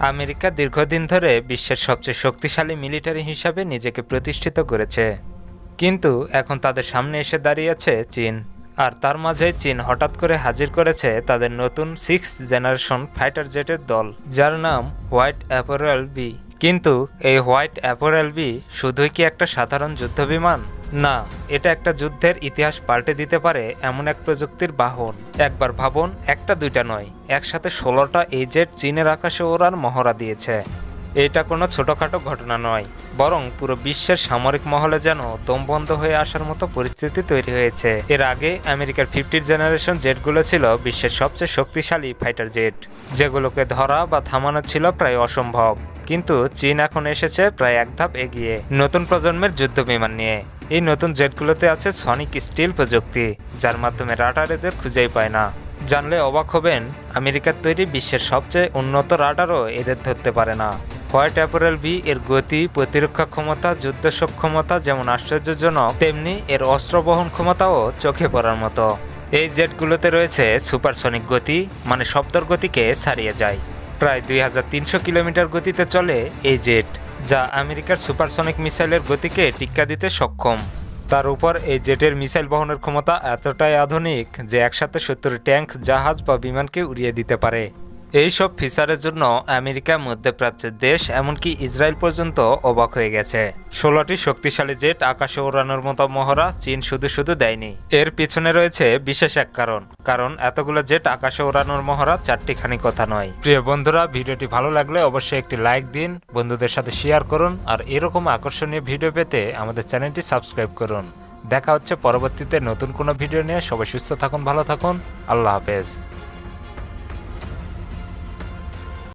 America দীর্ঘদিন ধরে বিশ্বের সবচেয়ে শক্তিশালী মিলিটারি হিসাবে নিজেকে প্রতিষ্ঠিত করেছে। কিন্তু এখন তাদের সামনে এসে দাঁড়িয়েছে চীন। আর তার মাঝে চীন হঠাৎ করে হাজির করেছে তাদের নতুন সিক্স জেনারেশন ফাইটার জেটের দল, যার নাম হোয়াইট অ্যাপোরেল বি। কিন্তু এই হোয়াইট অ্যাপোরেল বি শুধুই কি একটা সাধারণ যুদ্ধবিমান? না, এটা একটা যুদ্ধের ইতিহাস পাল্টে দিতে পারে এমন এক প্রযুক্তির বাহন। একবার ভাবন, একটা, দুইটা নয়, একসাথে ষোলোটা এই জেট চীনের আকাশে ওড়ার মহড়া দিয়েছে। এটা কোনো ছোটোখাটো ঘটনা নয়। বরং পুরো বিশ্বের সামরিক মহলে যেন দম বন্ধ হয়ে আসার মতো পরিস্থিতি তৈরি হয়েছে। এর আগে আমেরিকার ফিফটির জেনারেশন জেটগুলো ছিল বিশ্বের সবচেয়ে শক্তিশালী ফাইটার জেট, যেগুলোকে ধরা বা থামানো ছিল প্রায় অসম্ভব। কিন্তু চীন এখন এসেছে প্রায় এক ধাপ এগিয়ে নতুন প্রজন্মের যুদ্ধ বিমান নিয়ে। এই নতুন জেটগুলোতে আছে সনিক স্টিল প্রযুক্তি, যার মাধ্যমে রাডার এদের খুঁজেই পায় না। জানলে অবাক হবেন আমেরিকার তৈরি বিশ্বের সবচেয়ে উন্নত রাডারও এদের ধরতে পারে না। হোয়াইট অ্যাপারেল বি এর গতি, প্রতিরক্ষা ক্ষমতা, যুদ্ধ সক্ষমতা যেমন আশ্চর্যজনক, তেমনি এর অস্ত্র বহন ক্ষমতাও চোখে পড়ার মতো। এই জেটগুলোতে রয়েছে সুপারসনিক গতি মানে শব্দর গতিকে ছাড়িয়ে যায়। প্রায় দুই হাজার তিনশো কিলোমিটার গতিতে চলে এই জেট, যা আমেরিকার সুপারসনিক মিসাইলের গতিকে টিক্কা দিতে সক্ষম। তার উপর এই জেটের মিসাইল বহনের ক্ষমতা এতটাই আধুনিক যে একসাথে সত্তর ট্যাঙ্ক জাহাজ বা বিমানকে উড়িয়ে দিতে পারে। এই সব ফিচারের জন্য আমেরিকা মধ্যপ্রাচ্যের দেশ, এমনকি ইসরায়েল পর্যন্ত অবাক হয়ে গেছে। ষোলোটি শক্তিশালী জেট আকাশে ওড়ানোর মতো মহড়া চীন শুধু শুধু দেয়নি। এর পিছনে রয়েছে বিশেষ এক কারণ কারণ এতগুলো জেট আকাশে ওড়ানোর মহড়া চারটিখানি কথা নয়। প্রিয় বন্ধুরা, ভিডিওটি ভালো লাগলে অবশ্যই একটি লাইক দিন, বন্ধুদের সাথে শেয়ার করুন, আর এরকম আকর্ষণীয় ভিডিও পেতে আমাদের চ্যানেলটি সাবস্ক্রাইব করুন। দেখা হচ্ছে পরবর্তীতে নতুন কোনো ভিডিও নিয়ে। সবাই সুস্থ থাকুন, ভালো থাকুন। আল্লাহ হাফেজ।